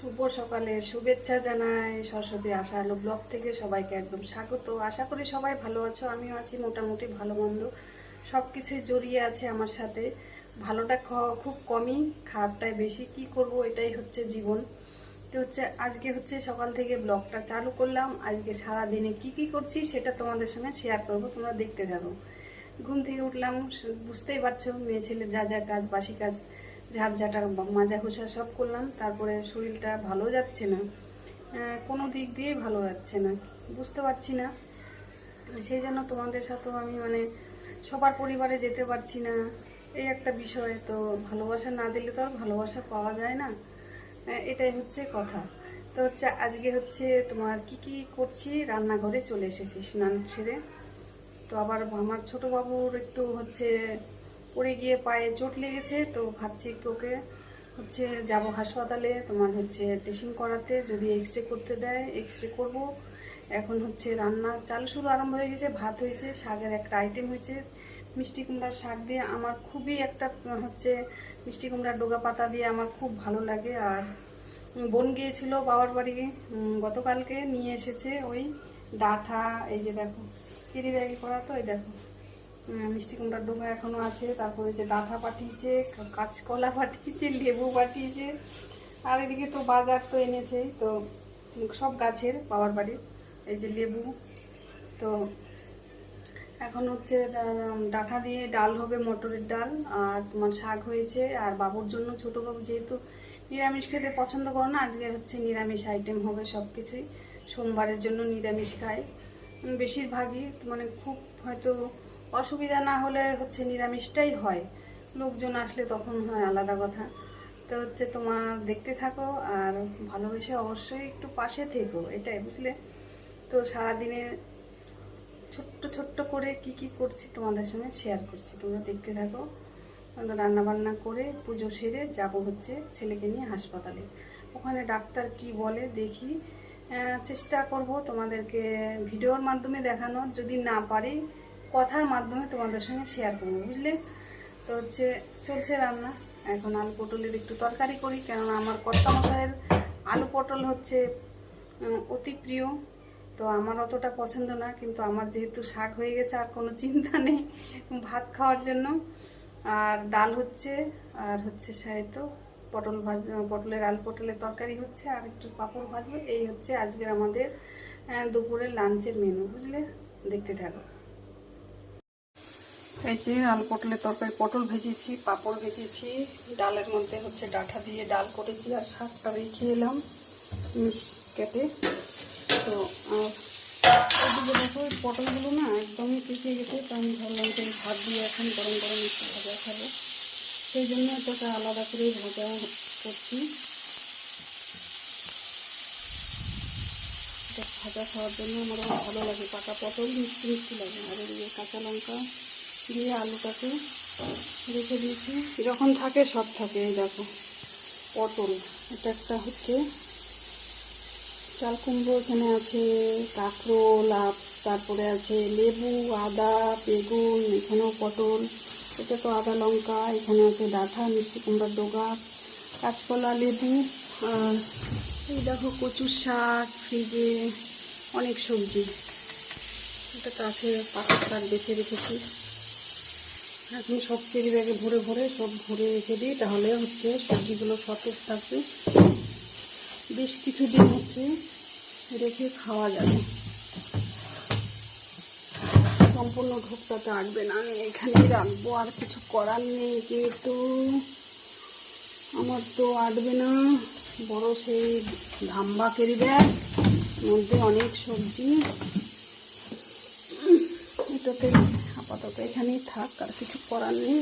শুভ সকালে শুভেচ্ছা জানাই। সরস্বতী আশা আলো ব্লগ থেকে সবাইকে একদম স্বাগত। আশা করি সবাই ভালো আছো, আমিও আছি মোটামুটি ভালো মন্দ। সব কিছুই জড়িয়ে আছে আমার সাথে। ভালোটা খুব কমই, খারাপটাই বেশি। কি করব, এটাই হচ্ছে জীবন। তো হচ্ছে আজকে হচ্ছে সকাল থেকে ব্লগটা চালু করলাম। আজকে সারা দিনে কি কি করছি সেটা তোমাদের সঙ্গে শেয়ার করব, তোমরা দেখতে যাব। ঘুম থেকে উঠলাম বুঝতেই পারছ, মেয়ে ছেলে যা যা কাজ, বাসি কাজ। ঝাড় ঝাঁটা মাজা ঘষা সব করলাম, তারপরে শরীরটা ভালো যাচ্ছে না। কোনো দিক দিয়ে ভালো যাচ্ছে না, বুঝতে পারছি না। সেই জন্য তোমাদের সাথেও আমি মানে সবার পরিবারে যেতে পারছি না। এই একটা বিষয়, তো ভালোবাসা না দিলে তো আর ভালোবাসা পাওয়া যায় না। এটাই হচ্ছে কথা। তো হচ্ছে আজকে হচ্ছে তোমার কি কি করছি, রান্নাঘরে চলে এসেছি স্নান সেরে। তো আবার আমার ছোট বাবুর একটু হচ্ছে পড়ে গিয়ে পায়ে চোট লেগেছে, তো ভাবছি একটু ওকে হচ্ছে যাব হাসপাতালে। তোমার হচ্ছে ড্রেসিং করাতে, যদি এক্স রে করতে দেয় এক্স রে করব। এখন হচ্ছে রান্না চাল শুরু আরম্ভ হয়ে গেছে, ভাত হয়েছে, শাকের একটা আইটেম হয়েছে। মিষ্টি কুমড়ার শাক দিয়ে আমার খুবই একটা, হচ্ছে মিষ্টি কুমড়ার ডোগা পাতা দিয়ে আমার খুব ভালো লাগে। আর বোন গিয়েছিল বাবার বাড়ি গতকালকে নিয়ে এসেছে ওই ডাঁঠা এই যে দেখো, কেরি ব্যাগে করা তো, এই দেখো। মিষ্টি কুমড়ার ডোগা এখনও আছে, তারপরে যে ডাঁটা পাঠিয়েছে, কাঁচকলা পাঠিয়েছে, লেবু পাঠিয়েছে, আর এদিকে তো বাজার তো এনেছেই তো সব গাছের বাবার বাড়ির, এই যে লেবু, তো এখন হচ্ছে ডাঁটা দিয়ে ডাল হবে, মটরের ডাল, আর তোমার শাক হয়েছে, আর বাবুর জন্য ছোট বাবু যেহেতু নিরামিষ খেতে পছন্দ করো না, আজকে হচ্ছে নিরামিষ আইটেম হবে সব কিছুই সোমবারের জন্য নিরামিষ খায়। বেশিরভাগই মানে খুব হয়তো অসুবিধা না হলে হচ্ছে নিরামিষটাই হয়। লোকজন আসলে তখন হয় আলাদা কথা। তো হচ্ছে তোমার দেখতে থাকো আর ভালোবেসে অবশ্যই একটু পাশে থেকো, এটাই বুঝলে? তো সারাদিনে ছোট্ট ছোট্ট করে কি কি করছি তোমাদের সঙ্গে শেয়ার করছি। তোমরা দেখতে থাকো। রান্না বান্না করে পুজো সেরে যাব হচ্ছে ছেলেকে নিয়ে হাসপাতালে। ওখানে ডাক্তার কি বলে দেখি। চেষ্টা করব তোমাদেরকে ভিডিওর মাধ্যমে দেখানোর। যদি না পারি কথার মাধ্যমে তোমাদের সঙ্গে শেয়ার করব, বুঝলে? তো হচ্ছে চলছে রান্না। এখন আলু পটলের একটু তরকারি করি, কেননা আমার কর্তা মশাইয়ের আলু পটল হচ্ছে অতি প্রিয়। তো আমার অতটা পছন্দ না, কিন্তু আমার যেহেতু শাক হয়ে গেছে, আর কোনো চিন্তা নেই ভাত খাওয়ার জন্য। আর ডাল হচ্ছে, আর হচ্ছে সাহিত্য পটল ভাজ, পটলের আলু পটলের তরকারি হচ্ছে, আর একটু পাঁপড় ভাজবে। এই হচ্ছে আজকের আমাদের দুপুরের লাঞ্চের মেনু বুঝলে? দেখতে থাকো। এই যে আলু পটলের তরকারি, পটল ভেজেছি, পাঁপড় ভেজেছি, ডালের মধ্যে হচ্ছে ডাঁটা দিয়ে ডাল করেছি আর শাকটা রেখে এলাম মিশ কেটে। তো, আর দেখো পটলগুলো না একদমই পেকে গেছে, তো আমি ভাবলাম যে ভাত দিয়ে এখন গরম গরম একটু ভাজা খাব। সেই জন্য এটাকে আলাদা করে ভাজা করছি। ভাজা খাওয়ার জন্য আমার ভালো লাগে, পাকা পটল মিষ্টি মিষ্টি লাগে, আর এদিকে কাঁচা লঙ্কা দিয়ে আলুটাকে রেখে দিয়েছি। যখন থাকে, সব থাকে দেখো, পটল। এটা একটা হচ্ছে চাল কুমড়ো এখানে আছে কাঁকরোল আপ তারপরে আছে লেবু, আদা, বেগুন, এখানেও পটল, এটা তো আদা, লঙ্কা, এখানে আছে ডাঁটা মিষ্টি কুমড়ার ডোগা, কাঁচকলা, লেবু, আর এই দেখো কচুর শাক, ফ্রিজে অনেক সবজি। এটা আছে পাতার শাক বেছে রেখেছি। এখন সব কেরি ব্যাগে ভরে ভরে সব ভরে রেখে দিই, তাহলে হচ্ছে সবজিগুলো সতেজ থাকবে। বেশ কিছুদিন হচ্ছে রেখে খাওয়া যাবে। সম্পূর্ণ ঢোকটাতে আটবে না, আমি এখানেই রাখব, আর কিছু করার নেই কিন্তু আমার তো আটবে না, বড় সেই ধাম্বা কেরি ব্যাগ মধ্যে অনেক সবজি। এটাতে আপাতত এখানেই থাক, আর কিছু করার নেই।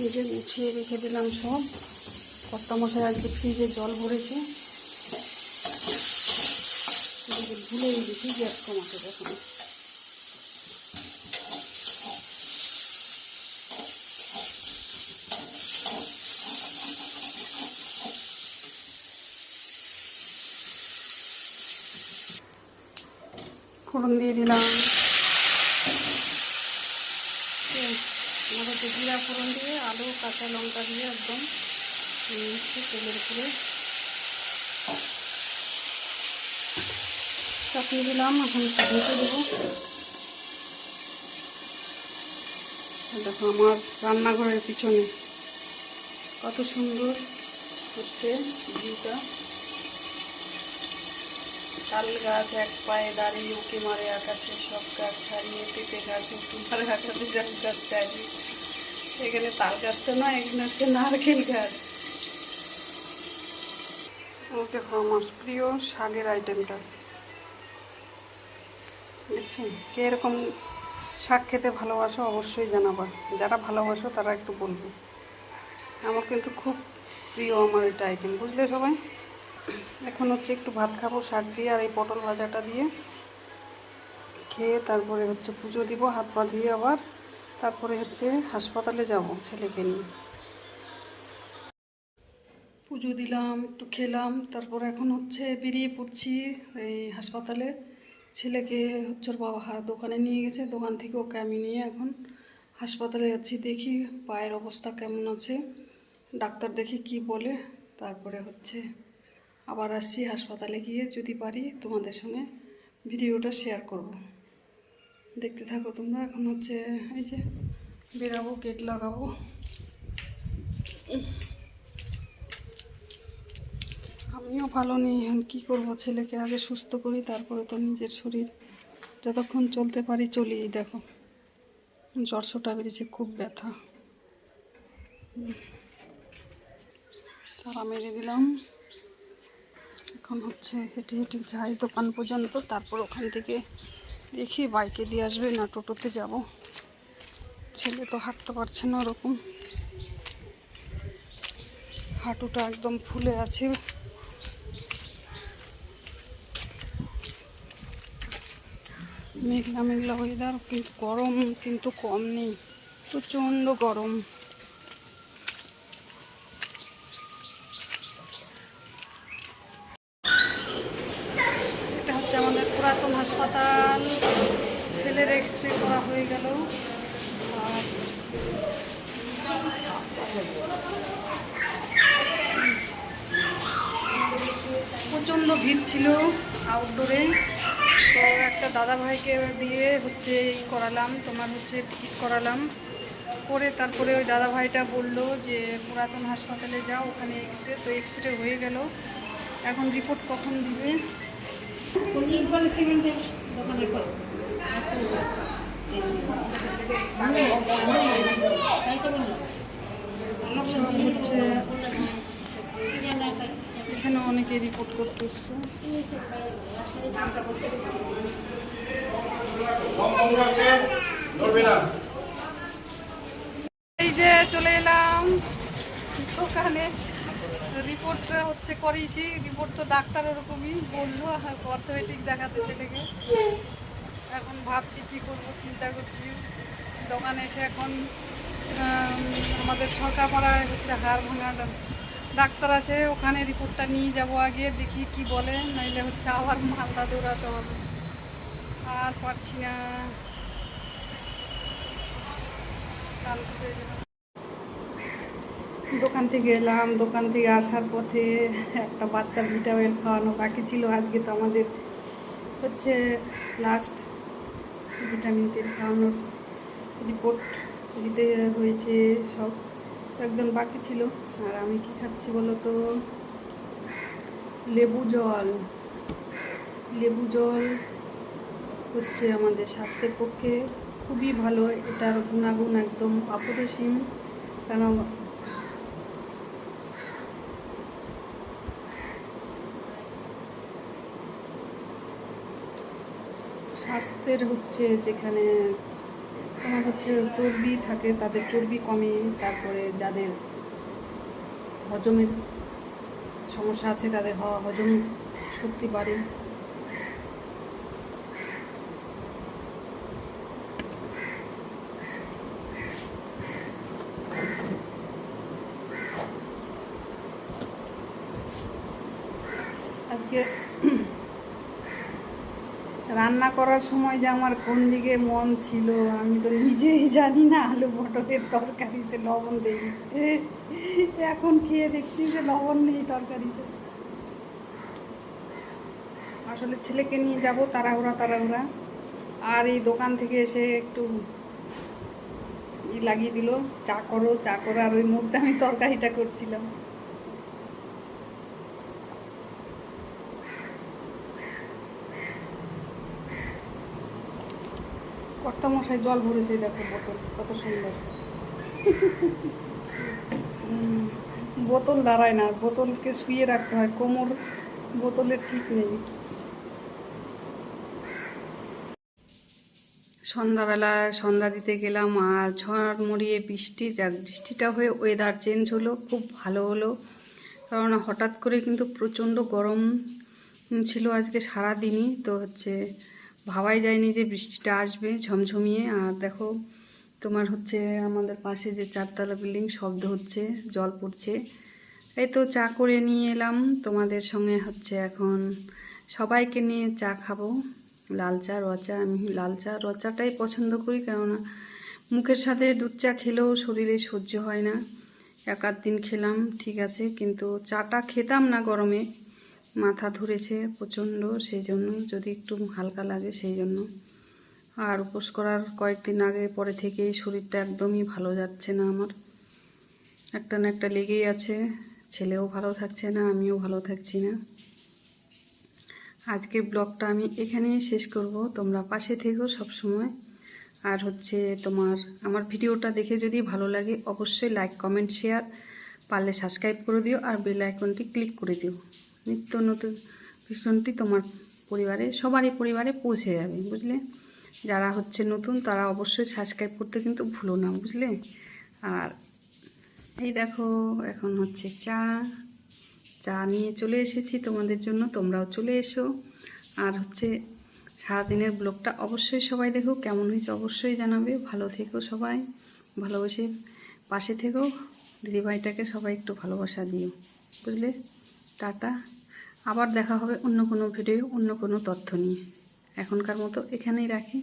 নিজে গুছিয়ে রেখে দিলাম সব। কর্তা মশাই আজকে ফ্রিজে জল ভরেছে। ভুলে গেছি গ্যাস কমাতে দেখুন ফোড়ন দিয়ে দিলাম। আলু কাঁচা লঙ্কা দিয়ে একদম নিচ্ছি তেলের উপরে চাপিয়ে দিলাম, এখন ঢেকে দেব দেখো আমার রান্নাঘরের পিছনে কত সুন্দর হচ্ছে ভিউটা। তাল গাছ এক পায়ে দাঁড়িয়ে উঁকি মারে আকাশে, সব গাছ ছাড়িয়ে পেঁপে গাছ উঁকি মারে আকাশে সব গাছ এখানে তাল গাছটা না, এখানে হচ্ছে নারকেল গাছ। দেখো আমার প্রিয় শাকের আইটেমটা দেখছেন? কে শাক খেতে ভালোবাসো অবশ্যই জানাবা। যারা ভালোবাসো তারা একটু বলবে। আমার কিন্তু খুব প্রিয় আমার এটা আইটেম বুঝলে সবাই? এখন হচ্ছে একটু ভাত খাব, শাক দিয়ে আর এই পটল ভাজাটা দিয়ে। খেয়ে তারপরে হচ্ছে পুজো দিব, হাত পা ধুয়ে আবার তারপরে হচ্ছে হাসপাতালে যাব ছেলেকে নিয়ে। পুজো দিলাম, একটু খেলাম, তারপর এখন হচ্ছে বেরিয়ে পড়ছি এই হাসপাতালে। ছেলেকে হচ্ছে বাবা দোকানে নিয়ে গেছে, দোকান থেকে ওকে আমি নিয়ে এখন হাসপাতালে যাচ্ছি, দেখি পায়ের অবস্থা কেমন আছে। ডাক্তার দেখি কি বলে, তারপরে হচ্ছে আবার আসছি হাসপাতালে গিয়ে, যদি পারি তোমাদের সঙ্গে ভিডিওটা শেয়ার করব। দেখতে থাকো তোমরা। এখন হচ্ছে এই যে বেরাবো গেট লাগাবো। আমিও ভালো নেই, এখন কী করব? ছেলেকে আগে সুস্থ করি, তারপরে তো নিজের শরীর। যতক্ষণ চলতে পারি চলি দেখো। জ্বরশোটা বেরিয়েছে, খুব ব্যথা। তারা মেরে দিলাম। এখন হচ্ছে হেঁটে হেঁটে যাই দোকান পর্যন্ত, তারপর ওখান থেকে দেখি বাইকে দিয়ে আসবে না টোটোতে যাব। ছেলে তো হাঁটতে পারছে না ওরকম। হাঁটুটা একদম ফুলে আছে। মেঘলা মেঘলা ওয়েদার কিন্তু গরম কিন্তু কম নেই। প্রচণ্ড গরম। হাসপাতাল, ছেলের এক্স রে করা হয়ে গেল। প্রচণ্ড ভিড় ছিল আউটডোরে তো একটা দাদা ভাইকে দিয়ে হচ্ছে এই করালাম, তোমার হচ্ছে টিকিট করালাম। করে তারপরে ওই দাদা ভাইটা বলল যে, পুরাতন হাসপাতালে যাও, ওখানে এক্স রে তো এক্স রে হয়ে গেল। এখন রিপোর্ট কখন দিবে? হচ্ছে এখানে অনেকে রিপোর্ট করতে এসছে। এই যে চলে এলাম। দোকানে। রিপোর্ট হচ্ছে করিয়েছি রিপোর্ট তো ডাক্তার ওরকমই বলল, অর্থোপেডিক দেখাতে ছেলেকে। এখন ভাবছি কী করব, চিন্তা করছি। দোকানে এসে এখন আমাদের সরকার পাড়ায় হচ্ছে হাড় ভাঙা ডাক্তার আছে, ওখানে রিপোর্টটা নিয়ে যাব আগে, দেখি কি বলে, নাইলে হচ্ছে আবার মালদা দৌড়াতে হবে। আর পারছি না। কাল থেকে গেলাম। দোকান থেকে এলাম, দোকান থেকে আসার পথে একটা বাচ্চার ভিটামিন খাওয়ানো বাকি ছিল, আজকে তো আমাদের হচ্ছে লাস্ট ভিটামিন টেন খাওয়ানোর রিপোর্ট দিতে হয়েছে, সব একজন বাকি ছিল। আর আমি কি খাচ্ছি বলো তো? লেবু জল। লেবু জল হচ্ছে আমাদের স্বাস্থ্যের পক্ষে খুবই ভালো, এটার গুণাগুণ একদম অপরিসীম। কেন স্বাস্থ্যের হচ্ছে যেখানে তোমার হচ্ছে চর্বি থাকে, তাদের চর্বি কমে, তারপরে যাদের হজমের সমস্যা আছে, তাদের হ- হজম শক্তি বাড়ে। আজকে রান্না করার সময় যে আমার কোন দিকে মন ছিল, আমি তো নিজেই জানি না আলু পটলের তরকারিতে লবণ দেই। এখন খেয়ে দেখছি যে লবণ নেই তরকারিতে। আসলে ছেলেকে নিয়ে যাব, তাড়াহুড়া তাড়াহুড়া। আর এই দোকান থেকে এসে একটু ই লাগিয়ে দিল, চা করো চা করো, আর ওই মুহূর্তে আমি তরকারিটা করছিলাম। কর্তা মশাই জল ভরেছে দেখো বোতল, কত সুন্দর। বোতল দাঁড়ায় না, বোতলকে শুয়ে রাখতে হয়, কোমর বোতলের ঠিক নেই। সন্ধ্যাবেলা সন্ধ্যা দিতে গেলাম আর ঝড় মরিয়ে বৃষ্টি, যাক, বৃষ্টিটা হয়ে ওয়েদার চেঞ্জ হলো, খুব ভালো হলো। কারণ হঠাৎ করে কিন্তু প্রচণ্ড গরম ছিল আজকে সারা দিনই তো হচ্ছে ভাবাই যায়নি যে বৃষ্টিটা আসবে ঝমঝমিয়ে। আর দেখো, তোমার হচ্ছে আমাদের পাশে যে চারতলা বিল্ডিং, শব্দ হচ্ছে, জল পড়ছে। এই তো চা করে নিয়ে এলাম। তোমাদের সঙ্গে হচ্ছে এখন সবাইকে নিয়ে চা খাব। লাল চা রচা আমি লাল চা রচাটাই পছন্দ করি কেননা মুখের সাথে দুধ চা খেলেও শরীরে সহ্য হয় না। এক আধ দিন খেলাম, ঠিক আছে, কিন্তু চাটা খেতাম না গরমে। মাথা ধরেছে প্রচণ্ড সেই জন্য যদি একটু হালকা লাগে সেই জন্য আর উপোস করার কয়েকদিন আগে, পরে থেকেই শরীরটা একদমই ভালো যাচ্ছে না আমার। একটা না একটা লেগেই আছে, ছেলেও ভালো থাকছে না, আমিও ভালো থাকছি না। আজকে ব্লগটা আমি এখানেই শেষ করব। তোমরা পাশে থেকো সব সময় আর হচ্ছে তোমার, আমার ভিডিওটা দেখে যদি ভালো লাগে, অবশ্যই লাইক কমেন্ট শেয়ার পারলে সাবস্ক্রাইব করে দিও, আর বেল আইকনটি ক্লিক করে দিও। নিত্য নতুন ভীষণটি তোমার পরিবারে, সবারই পরিবারে পৌঁছে যাবে, বুঝলে? যারা হচ্ছে নতুন, তারা অবশ্যই সাবস্ক্রাইব করতে কিন্তু ভুলো না, বুঝলে? আর এই দেখো, এখন হচ্ছে চা চা নিয়ে চলে এসেছি তোমাদের জন্য, তোমরাও চলে এসো। আর হচ্ছে সারাদিনের ব্লগটা অবশ্যই সবাই দেখো, কেমন হয়েছে অবশ্যই জানাবে। ভালো থেকো সবাই, ভালোবেসে পাশে থেকো। দিদিভাইটাকে সবাই একটু ভালোবাসা দিও, বুঝলে? টাটা। আবার দেখা হবে অন্য কোনো ভিডিও অন্য কোনো তথ্য নিয়ে। এখনকার মতো এখানেই রাখি।